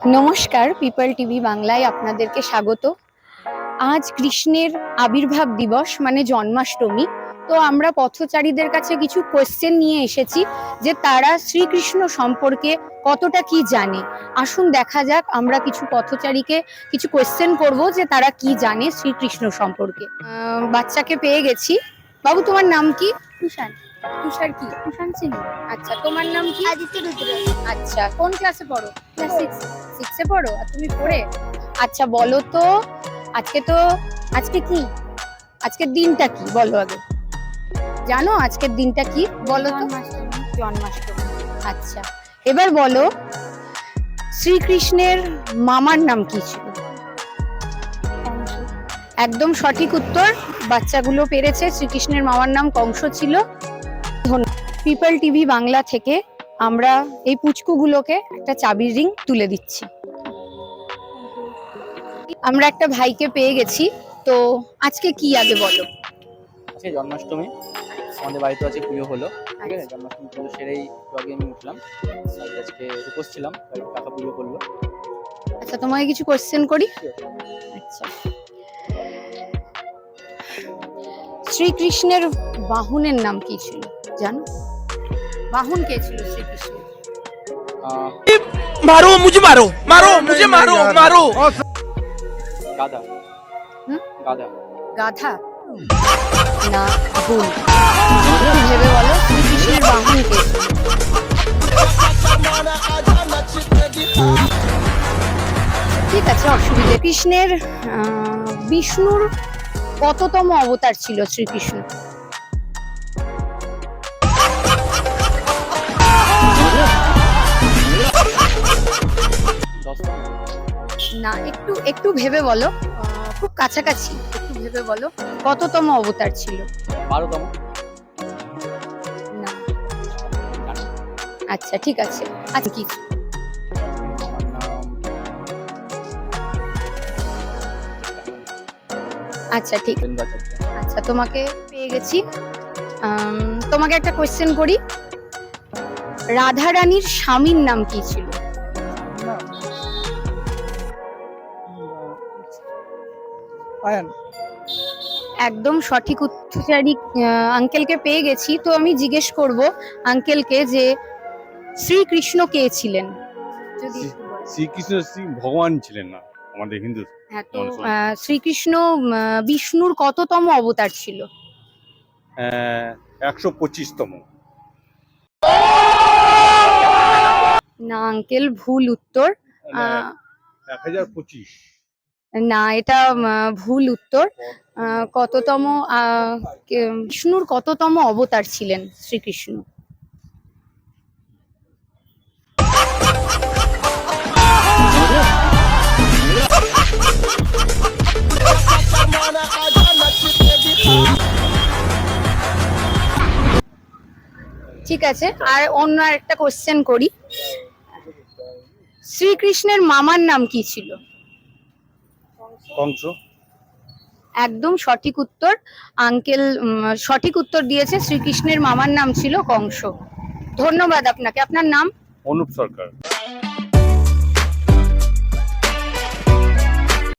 নমস্কার people TV বাংলায় আপনাদেরকে স্বাগত। আজ কৃষ্ণের আবির্ভাব দিবস মানে জন্মাষ্টমী। তো আমরা পথচারীদের কাছে কিছু কোয়েশ্চেন নিয়ে এসেছি যে তারা শ্রীকৃষ্ণ সম্পর্কে কতটা কি জানে। আসুন দেখা যাক আমরা কিছু পথচারীকে কিছু কোয়েশ্চেন করব যে তারা কি জানে শ্রীকৃষ্ণ সম্পর্কে। বাচ্চাকে পেয়ে গেছি। বাবু তোমার নাম কি? কুষাণ তুষার কি? কুষাণ সিং। আচ্ছা তোমার নাম কি? আদিত্য রুদ্র। আচ্ছা কোন ক্লাসে পড়ো? ক্লাস সিক্স সিক্সে পড়ো আর তুমি পড়ে আচ্ছা বলো তো আজকে তো আজকে কি? আজকের দিনটা কি? বলো আগে। জানো আজকের দিনটা কি? বলো তো। জন্মাষ্টমী জন্মাষ্টমী। আচ্ছা এবার বলো শ্রীকৃষ্ণের মামার নাম কি ছিল? একদম সঠিক উত্তর বাচ্চাগুলো পেরেছে শ্রীকৃষ্ণের মামার নাম কংস ছিল। পিপল টিভি বাংলা থেকে আমরা এই পুচকুগুলোকে একটা চাবির রিং তুলে দিচ্ছি। আমরা একটা ভাইকে পেয়ে গেছি। তো আজকে কি আগে বলো? আজকে জন্মাষ্টমী। আমাদের বাড়িতে আজকে পুজো হলো। ঠিক আছে? জন্মাষ্টমী পুজো সেরেই আগে আমি উঠলাম। আজকে উপোস ছিলাম কাকা পুজো করল। আচ্ছা তোমাকে কিছু কোশ্চেন করি? আচ্ছা। শ্রীকৃষ্ণের বাহনের নাম কি ছিল? জানো? বাহন কে ছিল শ্রীকৃষ্ণ? মারো মুঝে মারো মারো মুঝে মারো মারো। গাধা। গাধা। গাধা? না ভুল। ভেবে বলো শ্রীকৃষ্ণের বাহন কে ঠিক আছে অসুবিধে। কৃষ্ণের বিষ্ণুর কততম অবতার ছিল শ্রীকৃষ্ণ? দশটা না একটু একটু ভেবে বলো। খুব কাছাকাছি একটু ভেবে বলো। কততম অবতার ছিল? বারোতম। না। আচ্ছা ঠিক আছে। আচ্ছা কি? আচ্ছা ঠিক। আচ্ছা তোমাকে পেয়ে গেছি। তোমাকে একটা কোয়েশ্চেন করি। রাধা রানীর স্বামীর নাম কি ছিল? আয়ান? একদম সঠিক উত্তরচারী আঙ্কেলকে পেয়ে গেছি। তো আমি জিজ্ঞেস করব আঙ্কেলকে যে শ্রীকৃষ্ণ কে ছিলেন? যদি শ্রীকৃষ্ণ শ্রী ভগবান ছিলেন না আমাদের হিন্দু হ্যাঁ তো শ্রীকৃষ্ণ আহ, বিষ্ণুর কততম অবতার ছিল? একশো পঁচিশতম। না আঙ্কেল ভুল উত্তর। আহ, এক হাজার পঁচিশ। না, এটা ভুল উত্তর। কততম বিষ্ণুর কততম অবতার ছিলেন শ্রীকৃষ্ণ? ঠিক আছে, আর অন্য একটা কোশ্চেন করি। শ্রীকৃষ্ণের মামার নাম কি ছিল? কংস একদম সঠিক উত্তর। আঙ্কেল উম, সঠিক উত্তর দিয়েছে শ্রীকৃষ্ণের মামার নাম ছিল কংস। ধন্যবাদ আপনাকে। আপনার নাম? অনুপ সরকার।